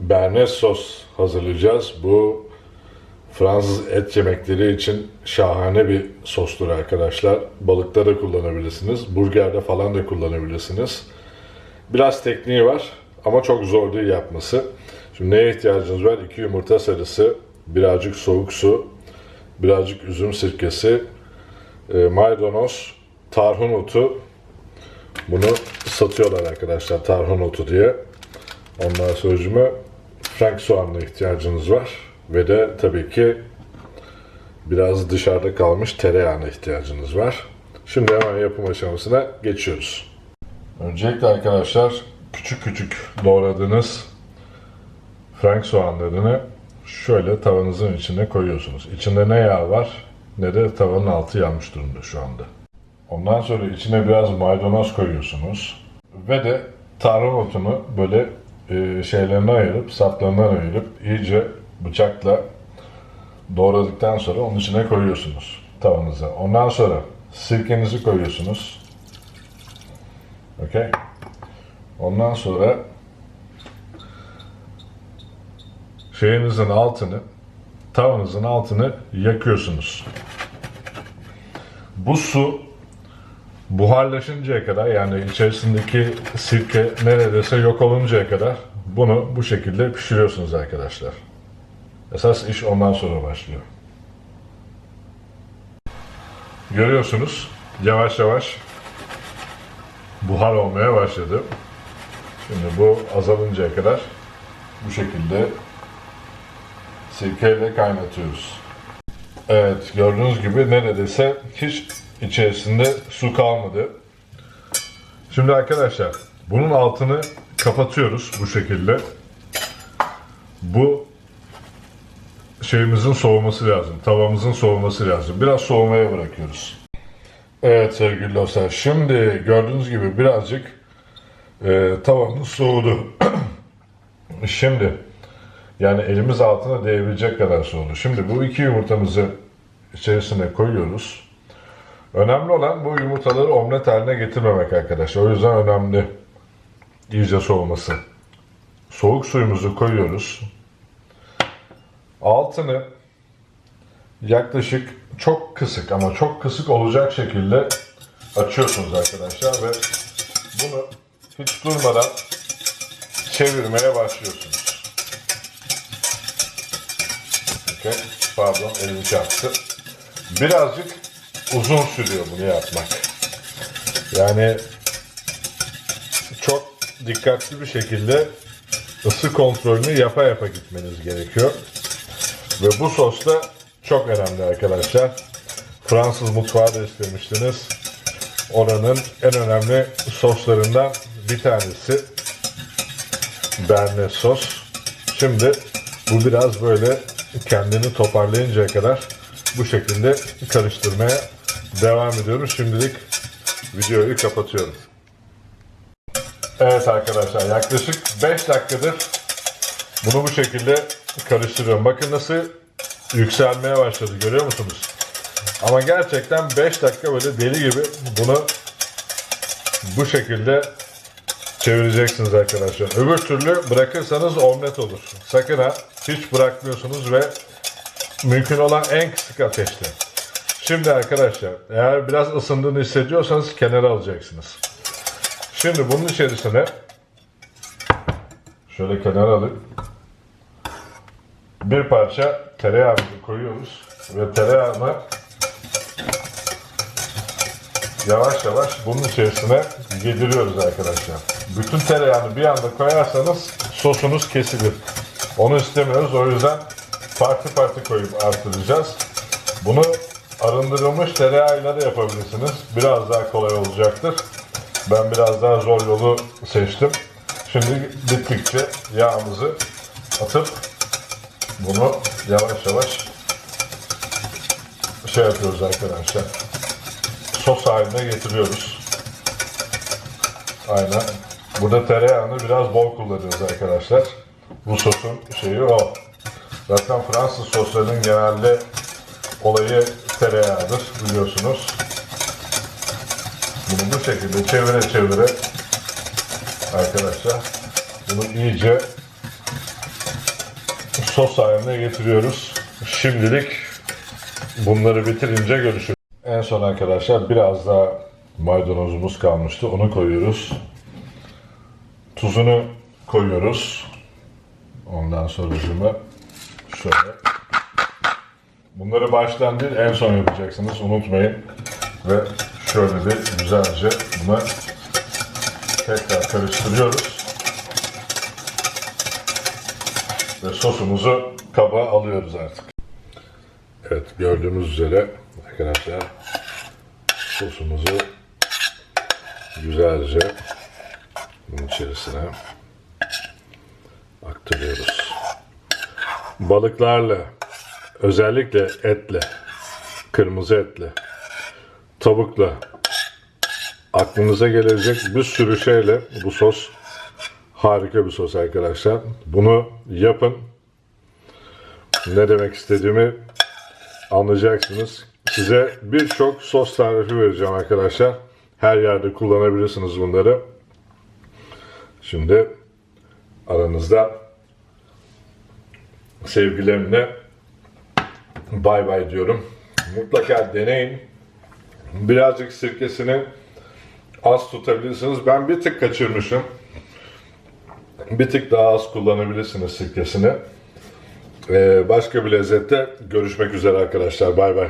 Bernes sos hazırlayacağız. Bu Fransız et yemekleri için şahane bir sostur arkadaşlar. Balıkta da kullanabilirsiniz. Burgerde falan da kullanabilirsiniz. Biraz tekniği var ama çok zor değil yapması. Şimdi neye ihtiyacınız var? 2 yumurta sarısı, birazcık soğuk su, birazcık üzüm sirkesi, e, maydanoz, tarhun otu. Bunu satıyorlar arkadaşlar tarhun otu diye. Ondan sonra frank soğanla ihtiyacınız var. Ve de tabii ki biraz dışarıda kalmış tereyağına ihtiyacınız var. Şimdi hemen yapım aşamasına geçiyoruz. Öncelikle arkadaşlar küçük küçük doğradığınız frank soğanlarını şöyle tavanızın içine koyuyorsunuz. İçinde ne yağ var ne de tavanın altı yanmış durumda şu anda. Ondan sonra içine biraz maydanoz koyuyorsunuz. Ve de tarhun otunu böyle e, şeylerini ayırıp, saplarından ayırıp iyice bıçakla doğradıktan sonra onun içine koyuyorsunuz tavanıza. Ondan sonra sirkenizi koyuyorsunuz. Okey. Ondan sonra şeyinizin altını, tavanızın altını yakıyorsunuz. Bu su buharlaşıncaya kadar yani içerisindeki sirke neredeyse yok oluncaya kadar bunu bu şekilde pişiriyorsunuz arkadaşlar. Esas iş ondan sonra başlıyor. Görüyorsunuz yavaş yavaş buhar olmaya başladı. Şimdi bu azalıncaya kadar bu şekilde sirkeyle kaynatıyoruz. Evet gördüğünüz gibi neredeyse hiç içerisinde su kalmadı. Şimdi arkadaşlar bunun altını kapatıyoruz bu şekilde. Bu şeyimizin soğuması lazım. Tavamızın soğuması lazım. Biraz soğumaya bırakıyoruz. Evet sevgili dostlar. Şimdi gördüğünüz gibi birazcık e, tavamız soğudu. Şimdi yani elimiz altına değebilecek kadar soğudu. Şimdi bu iki yumurtamızı içerisine koyuyoruz. Önemli olan bu yumurtaları omlet haline getirmemek arkadaşlar. O yüzden önemli iyice soğuması. Soğuk suyumuzu koyuyoruz. Altını yaklaşık çok kısık ama çok kısık olacak şekilde açıyorsunuz arkadaşlar ve bunu hiç durmadan çevirmeye başlıyorsunuz. Okay. Pardon elimi çarptı. Birazcık uzun sürüyor bunu yapmak. Yani çok dikkatli bir şekilde ısı kontrolünü yapa yapa gitmeniz gerekiyor. Ve bu sos da çok önemli arkadaşlar. Fransız mutfağı da istemiştiniz. Oranın en önemli soslarından bir tanesi Bernes sos. Şimdi bu biraz böyle kendini toparlayıncaya kadar bu şekilde karıştırmaya devam ediyoruz. Şimdilik videoyu kapatıyorum. Evet arkadaşlar yaklaşık 5 dakikadır bunu bu şekilde karıştırıyorum. Bakın nasıl yükselmeye başladı görüyor musunuz? Ama gerçekten 5 dakika böyle deli gibi bunu bu şekilde çevireceksiniz arkadaşlar. Öbür türlü bırakırsanız omlet olur. Sakın ha hiç bırakmıyorsunuz ve mümkün olan en kısık ateşte. Şimdi arkadaşlar eğer biraz ısındığını hissediyorsanız kenara alacaksınız. Şimdi bunun içerisine şöyle kenara alıp bir parça tereyağımızı koyuyoruz ve tereyağını yavaş yavaş bunun içerisine yediriyoruz arkadaşlar. Bütün tereyağını bir anda koyarsanız sosunuz kesilir. Onu istemiyoruz o yüzden farklı farklı koyup artıracağız. Bunu arındırılmış tereyağıyla da yapabilirsiniz. Biraz daha kolay olacaktır. Ben biraz daha zor yolu seçtim. Şimdi bittikçe yağımızı atıp bunu yavaş yavaş şey yapıyoruz arkadaşlar. Sos haline getiriyoruz. Aynen. Burada tereyağını biraz bol kullanıyoruz arkadaşlar. Bu sosun şeyi o. Zaten Fransız soslarının genelde olayı tereyağıdır biliyorsunuz. Bunu bu şekilde çevire çevire arkadaşlar bunu iyice sos haline getiriyoruz. Şimdilik bunları bitirince görüşürüz. En son arkadaşlar biraz daha maydanozumuz kalmıştı. Onu koyuyoruz. Tuzunu koyuyoruz. Ondan sonra şöyle. Bunları baştan değil en son yapacaksınız. Unutmayın. Ve şöyle bir güzelce bunu tekrar karıştırıyoruz. Ve sosumuzu kaba alıyoruz artık. Evet gördüğünüz üzere arkadaşlar sosumuzu güzelce bunun içerisine aktarıyoruz. Balıklarla özellikle etle, kırmızı etle, tavukla aklınıza gelecek bir sürü şeyle bu sos harika bir sos arkadaşlar. Bunu yapın. Ne demek istediğimi anlayacaksınız. Size birçok sos tarifi vereceğim arkadaşlar. Her yerde kullanabilirsiniz bunları. Şimdi aranızda sevgilerimle bay bay diyorum. Mutlaka deneyin. Birazcık sirkesini az tutabilirsiniz. Ben bir tık kaçırmışım. Bir tık daha az kullanabilirsiniz sirkesini. Ee, başka bir lezzette görüşmek üzere arkadaşlar. Bay bay.